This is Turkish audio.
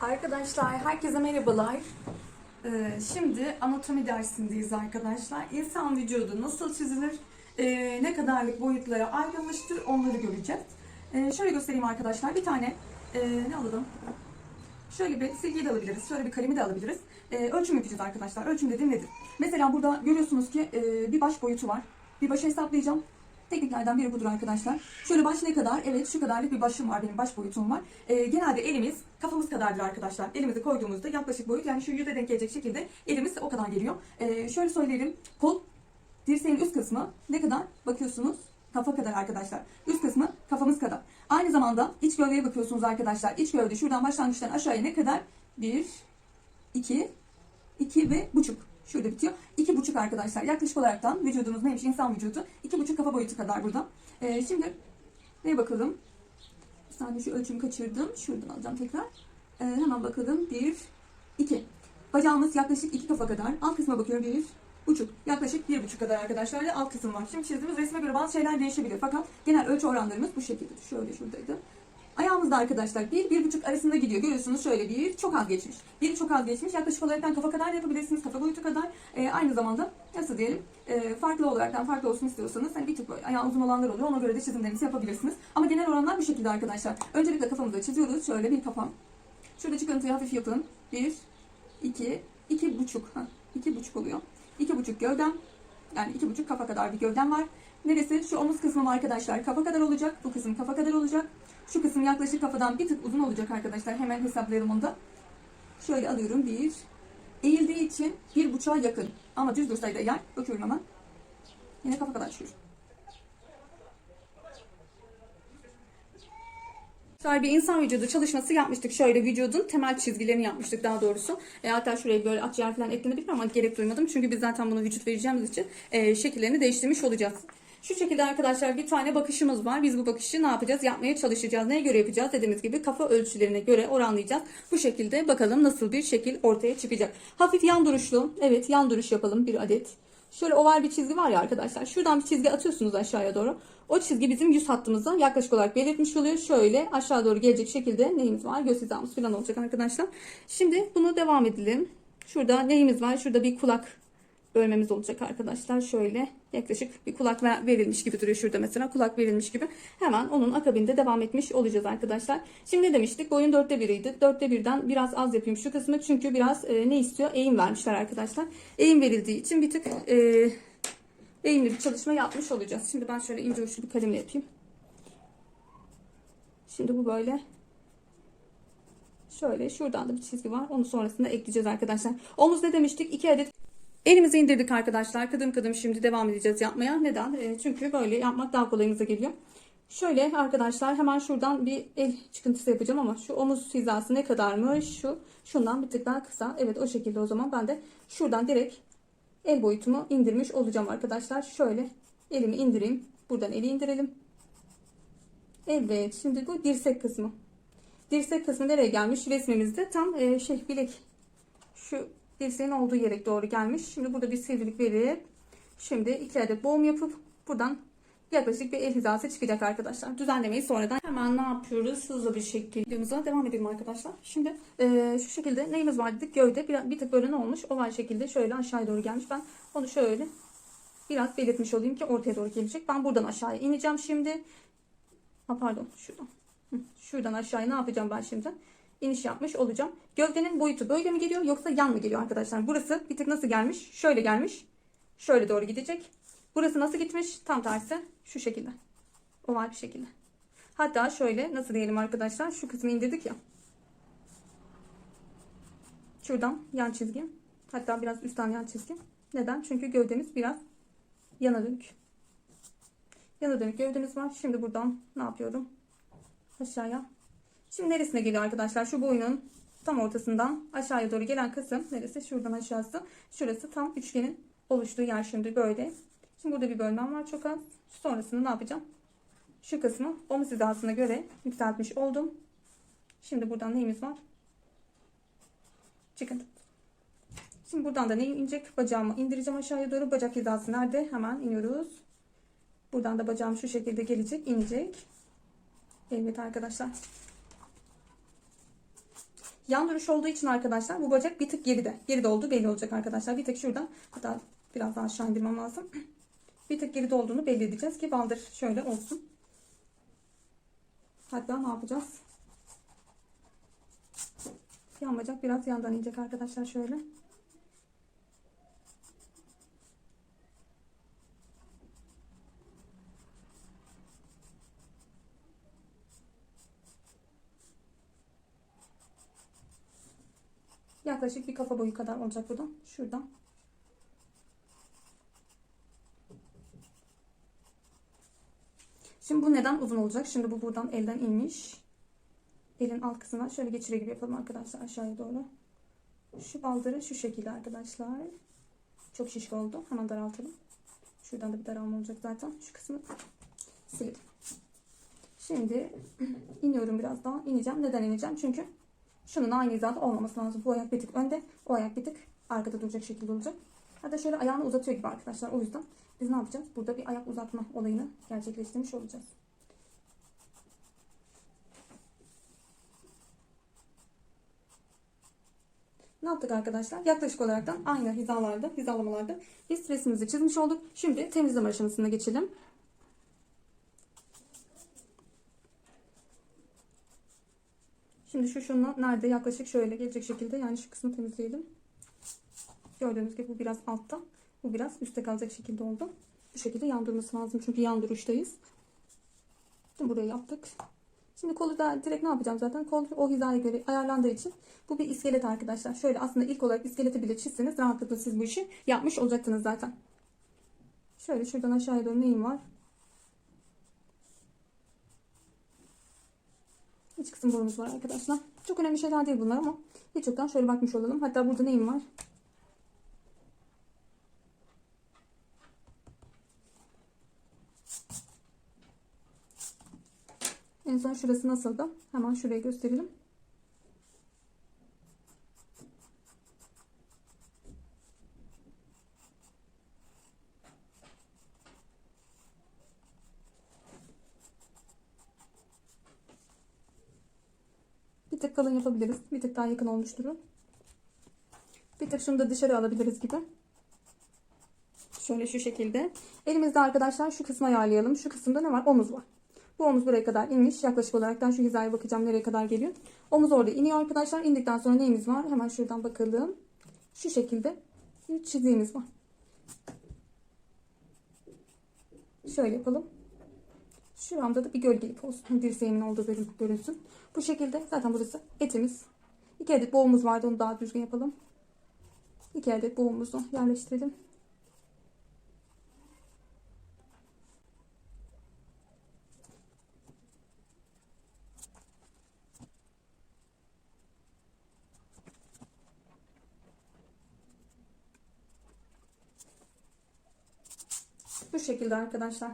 Arkadaşlar herkese merhabalar. Ee, şimdi anatomi dersindeyiz arkadaşlar. İnsan vücudu nasıl çizilir, ee, ne kadarlık boyutlara ayrılmıştır onları göreceğiz. Ee, şöyle göstereyim arkadaşlar. Bir tane ee, ne alalım? Şöyle bir silgiyi de alabiliriz. Şöyle bir kalemi de alabiliriz. Ee, ölçüm yapacağız arkadaşlar. Ölçüm dediğim nedir? Mesela burada görüyorsunuz ki ee, bir baş boyutu var. Bir başı hesaplayacağım. Tekniklerden biri budur arkadaşlar. Şöyle baş ne kadar? Evet şu kadarlık bir başım var benim baş boyutum var. Ee, genelde elimiz kafamız kadardır arkadaşlar. Elimizi koyduğumuzda yaklaşık boyut yani şu yüze denk gelecek şekilde elimiz o kadar geliyor. Ee, şöyle söyleyelim. Kol dirseğin üst kısmı ne kadar? Bakıyorsunuz kafa kadar arkadaşlar. Üst kısmı kafamız kadar. Aynı zamanda iç gövdeye bakıyorsunuz arkadaşlar. İç gövde şuradan başlangıçtan aşağıya ne kadar? 1, 2, 2 ve buçuk. Şurada bitiyor. İki buçuk arkadaşlar. Yaklaşık olaraktan vücudumuz neymiş? İnsan vücudu. iki buçuk kafa boyutu kadar burada. Ee, şimdi neye bakalım? Bir saniye şu ölçümü kaçırdım. Şuradan alacağım tekrar. Ee, hemen bakalım. Bir, iki. Bacağımız yaklaşık iki kafa kadar. Alt kısma bakıyorum. Bir, buçuk. Yaklaşık bir buçuk kadar arkadaşlar. Alt kısım var. Şimdi çizdiğimiz resme göre bazı şeyler değişebilir. Fakat genel ölçü oranlarımız bu şekilde. Şöyle şuradaydı. Ayağımızda arkadaşlar bir, bir buçuk arasında gidiyor. Görüyorsunuz şöyle bir çok az geçmiş. Bir çok az geçmiş. Yaklaşık olarak kafa kadar da yapabilirsiniz. Kafa boyutu kadar. Ee, aynı zamanda nasıl diyelim e, farklı olarak farklı olsun istiyorsanız hani bir tık böyle ayağı uzun olanlar oluyor. Ona göre de çizimlerinizi yapabilirsiniz. Ama genel oranlar bu şekilde arkadaşlar. Öncelikle kafamızda çiziyoruz. Şöyle bir kafam. Şurada çıkıntıyı hafif yapın. Bir, iki, iki buçuk. Ha, iki buçuk oluyor. İki buçuk gövdem. Yani iki buçuk kafa kadar bir gövdem var. Neresi? Şu omuz kısmım arkadaşlar kafa kadar olacak. Bu kısım kafa kadar olacak. Şu kısım yaklaşık kafadan bir tık uzun olacak arkadaşlar. Hemen hesaplayalım onu da. Şöyle alıyorum. Bir. Eğildiği için bir buçuğa yakın. Ama düz dursaydı eğer. Bakıyorum hemen. Yine kafa kadar çıkıyor. Şöyle bir insan vücudu çalışması yapmıştık. Şöyle vücudun temel çizgilerini yapmıştık daha doğrusu. E, hatta şuraya böyle akciğer falan eklenebilir ama gerek duymadım. Çünkü biz zaten bunu vücut vereceğimiz için e, şekillerini değiştirmiş olacağız. Şu şekilde arkadaşlar bir tane bakışımız var. Biz bu bakışı ne yapacağız? Yapmaya çalışacağız. Neye göre yapacağız? Dediğimiz gibi kafa ölçülerine göre oranlayacağız. Bu şekilde bakalım nasıl bir şekil ortaya çıkacak. Hafif yan duruşlu. Evet yan duruş yapalım bir adet. Şöyle oval bir çizgi var ya arkadaşlar. Şuradan bir çizgi atıyorsunuz aşağıya doğru. O çizgi bizim yüz hattımıza yaklaşık olarak belirtmiş oluyor. Şöyle aşağı doğru gelecek şekilde neyimiz var? Göz hizamız falan olacak arkadaşlar. Şimdi bunu devam edelim. Şurada neyimiz var? Şurada bir kulak bölmemiz olacak arkadaşlar. Şöyle yaklaşık bir kulak ver- verilmiş gibi duruyor şurada mesela. Kulak verilmiş gibi. Hemen onun akabinde devam etmiş olacağız arkadaşlar. Şimdi ne demiştik? Boyun dörtte biriydi. Dörtte birden biraz az yapayım şu kısmı. Çünkü biraz e, ne istiyor? Eğim vermişler arkadaşlar. Eğim verildiği için bir tık e, eğimli bir çalışma yapmış olacağız. Şimdi ben şöyle ince uçlu bir kalemle yapayım. Şimdi bu böyle Şöyle şuradan da bir çizgi var. Onu sonrasında ekleyeceğiz arkadaşlar. Omuz ne demiştik? 2 adet Elimizi indirdik arkadaşlar. Kıdım kıdım şimdi devam edeceğiz yapmaya. Neden? E, çünkü böyle yapmak daha kolayımıza geliyor. Şöyle arkadaşlar hemen şuradan bir el çıkıntısı yapacağım ama şu omuz hizası ne kadarmış? Şu şundan bir tık daha kısa. Evet o şekilde o zaman ben de şuradan direkt el boyutumu indirmiş olacağım arkadaşlar. Şöyle elimi indireyim. Buradan eli indirelim. Evet şimdi bu dirsek kısmı. Dirsek kısmı nereye gelmiş? Resmimizde tam e, şey bilek şu dirseğin olduğu yere doğru gelmiş. Şimdi burada bir sivrilik verip şimdi iki adet boğum yapıp buradan yaklaşık bir el hizası çıkacak arkadaşlar. Düzenlemeyi sonradan hemen ne yapıyoruz? Hızlı bir şekilde videomuza devam edelim arkadaşlar. Şimdi e, şu şekilde neyimiz var dedik? Gövde bir, bir tık böyle ne olmuş? Oval şekilde şöyle aşağıya doğru gelmiş. Ben onu şöyle biraz belirtmiş olayım ki ortaya doğru gelecek. Ben buradan aşağıya ineceğim şimdi. Ha, pardon şuradan. Şuradan aşağıya ne yapacağım ben şimdi? İniş yapmış olacağım. Gövdenin boyutu böyle mi geliyor yoksa yan mı geliyor arkadaşlar? Burası bir tık nasıl gelmiş? Şöyle gelmiş. Şöyle doğru gidecek. Burası nasıl gitmiş? Tam tersi şu şekilde. Oval bir şekilde. Hatta şöyle nasıl diyelim arkadaşlar? Şu kısmı indirdik ya. Şuradan yan çizgi. Hatta biraz üstten yan çizgi. Neden? Çünkü gövdemiz biraz yana dönük. Yana dönük gövdemiz var. Şimdi buradan ne yapıyorum? Aşağıya Şimdi neresine geliyor arkadaşlar? Şu boynun tam ortasından aşağıya doğru gelen kısım neresi? Şuradan aşağısı. Şurası tam üçgenin oluştuğu yer şimdi böyle. Şimdi burada bir bölmem var çok az. Sonrasında ne yapacağım? Şu kısmı omuz hizasına göre yükseltmiş oldum. Şimdi buradan neyimiz var? Çıkın. Şimdi buradan da ne inecek? Bacağımı indireceğim aşağıya doğru. Bacak hizası nerede? Hemen iniyoruz. Buradan da bacağım şu şekilde gelecek, inecek. Evet arkadaşlar. Yan duruş olduğu için arkadaşlar bu bacak bir tık geride. Geride olduğu belli olacak arkadaşlar. Bir tık şuradan hatta biraz daha aşağı indirmem lazım. Bir tık geride olduğunu belli edeceğiz ki baldır şöyle olsun. Hatta ne yapacağız? Yan bacak biraz yandan inecek arkadaşlar şöyle. Yaklaşık bir kafa boyu kadar olacak burada. Şuradan. Şimdi bu neden uzun olacak? Şimdi bu buradan elden inmiş. Elin alt kısmına şöyle geçire gibi yapalım arkadaşlar aşağıya doğru. Şu baldırı şu şekilde arkadaşlar. Çok şişko oldu. Hemen daraltalım. Şuradan da bir daralma olacak zaten. Şu kısmı silelim. Şimdi iniyorum biraz daha. İneceğim. Neden ineceğim? Çünkü şunun aynı hizada olmaması lazım. Bu ayak bir tık önde. O ayak bir tık arkada duracak şekilde olacak. Hatta şöyle ayağını uzatıyor gibi arkadaşlar. O yüzden biz ne yapacağız? Burada bir ayak uzatma olayını gerçekleştirmiş olacağız. Ne yaptık arkadaşlar? Yaklaşık olaraktan aynı hizalarda, hizalamalarda biz resmimizi çizmiş olduk. Şimdi temizleme aşamasına geçelim. Şimdi şu şunla nerede yaklaşık şöyle gelecek şekilde yani şu kısmı temizleyelim. Gördüğünüz gibi bu biraz altta. Bu biraz üstte kalacak şekilde oldu. Bu şekilde yan durması lazım çünkü yan duruştayız. Şimdi burayı yaptık. Şimdi kolu da direkt ne yapacağım zaten? Kol o hizaya göre ayarlandığı için bu bir iskelet arkadaşlar. Şöyle aslında ilk olarak iskeleti bile çizseniz rahatlıkla siz bu işi yapmış olacaktınız zaten. Şöyle şuradan aşağıya doğru neyim var? İç kısım borumuz var arkadaşlar. Çok önemli şeyler değil bunlar ama hiç yoktan şöyle bakmış olalım. Hatta burada neyim var? En son şurası nasıldı? Hemen şuraya gösterelim. Bir tık kalın yapabiliriz. Bir tık daha yakın olmuş durun. Bir tık şunu da dışarı alabiliriz gibi. Şöyle şu şekilde. Elimizde arkadaşlar şu kısmı ayarlayalım. Şu kısımda ne var? Omuz var. Bu omuz buraya kadar inmiş. Yaklaşık olaraktan şu hizaya bakacağım nereye kadar geliyor. Omuz orada iniyor arkadaşlar. İndikten sonra neyimiz var? Hemen şuradan bakalım. Şu şekilde bir çiziğimiz var. Şöyle yapalım. Şuramda da bir gölgelik olsun. Dirseğimin olduğu bölüm görünsün. Bu şekilde zaten burası etimiz. İki adet boğumuz vardı. Onu daha düzgün yapalım. İki adet boğumuzu yerleştirelim. Bu şekilde arkadaşlar.